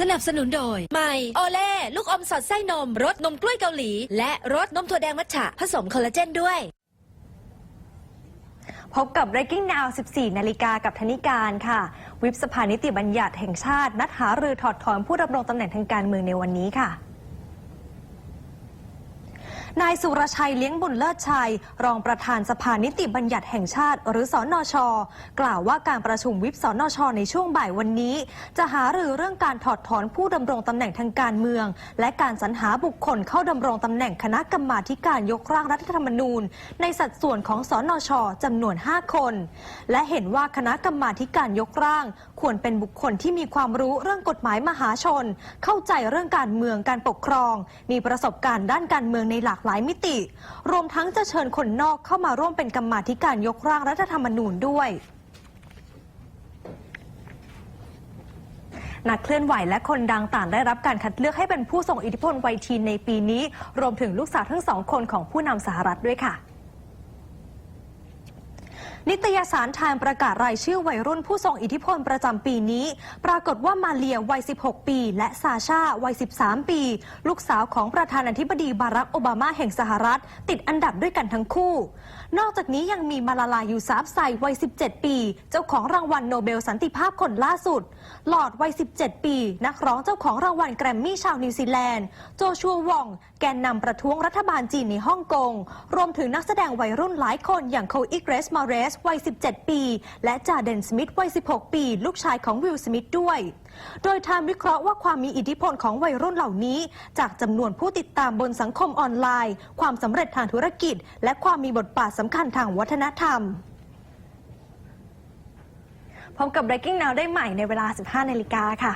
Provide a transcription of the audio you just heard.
สนับสนุนโดยใหม่โอเล่ลูกอมสอดไส้นมรสนมกล้วยเกาหลี และรสนมถั่วแดงมัทฉะผสมคอลลาเจนด้วย พบกับ Breaking Now 14 นาฬิกากับธนิการค่ะ วิปสภานิติบัญญัติแห่งชาติ นัดหารือถอดถอนผู้ดำรงตำแหน่งทางการเมืองในวันนี้ค่ะ นายสุรชัยเลี้ยงบุญเลิศชัย รองประธานสภานิติบัญญัติแห่งชาติ หรือสอนอชกล่าวว่าการประชุมวิปสอนอชในช่วงบ่ายวันนี้ จะหารือเรื่องการถอดถอนผู้ดำรงตำแหน่งทางการเมือง และการสรรหาบุคคลเข้าดำรงตำแหน่งคณะกรรมาธิการยกร่างรัฐธรรมนูญ ในสัดส่วนของสอนอชจำนวน 5 คน และเห็นว่าคณะกรรมาธิการยกร่าง ควรเป็นบุคคลที่มีความรู้เรื่องกฎหมายมหาชน เข้าใจเรื่องการเมืองการปกครอง มีประสบการณ์ด้านการเมืองในหลากหลายมิติ รวมทั้งจะเชิญคนนอกเข้ามาร่วมเป็นกรรมาธิการยกร่างรัฐธรรมนูญด้วยนักเคลื่อนไหวและคนดังต่างได้รับการคัดเลือกให้เป็นผู้ทรงอิทธิพลวัยทีนในปีนี้ รวมถึงลูกสาวทั้งสองคนของผู้นำสหรัฐด้วยค่ะ นิตยสารไทม์ประกาศรายชื่อวัยรุ่นผู้ทรงอิทธิพลประจำปีนี้ ปรากฏว่ามาเลียวัย 16 ปี และซาชาวัย 13 ปี ลูกสาวของประธานาธิบดีบารักโอบามาแห่งสหรัฐ ติดอันดับด้วยกันทั้งคู่ นอกจากนี้ยังมีมาลาลายูซาฟไซวัย 17 ปี เจ้าของรางวัลโนเบลสันติภาพคนล่าสุด หลอดวัย 17 ปี นักร้องเจ้าของรางวัลแกรมมี่ชาวนิวซีแลนด์ โจชัววอง แกนนำประท้วงรัฐบาลจีนในฮ่องกง รวมถึงนักแสดงวัยรุ่นหลายคนอย่างโคอิกเรสมาเรสวัย 17 ปี และจาเดนสมิธวัย 16 ปี ลูกชายของวิลสมิธด้วย โดยทม์วิเคราะห์ว่าความมีอิทธิพลของวัยรุ่นเหล่านี้ จากจำนวนผู้ติดตามบนสังคมออนไลน์ ความสำเร็จทางธุรกิจ และความมีบทบาทสำคัญทางวัฒนธรรมพบกับ Breaking Now ได้ใหม่ในเวลา 15นาฬิกาค่ะ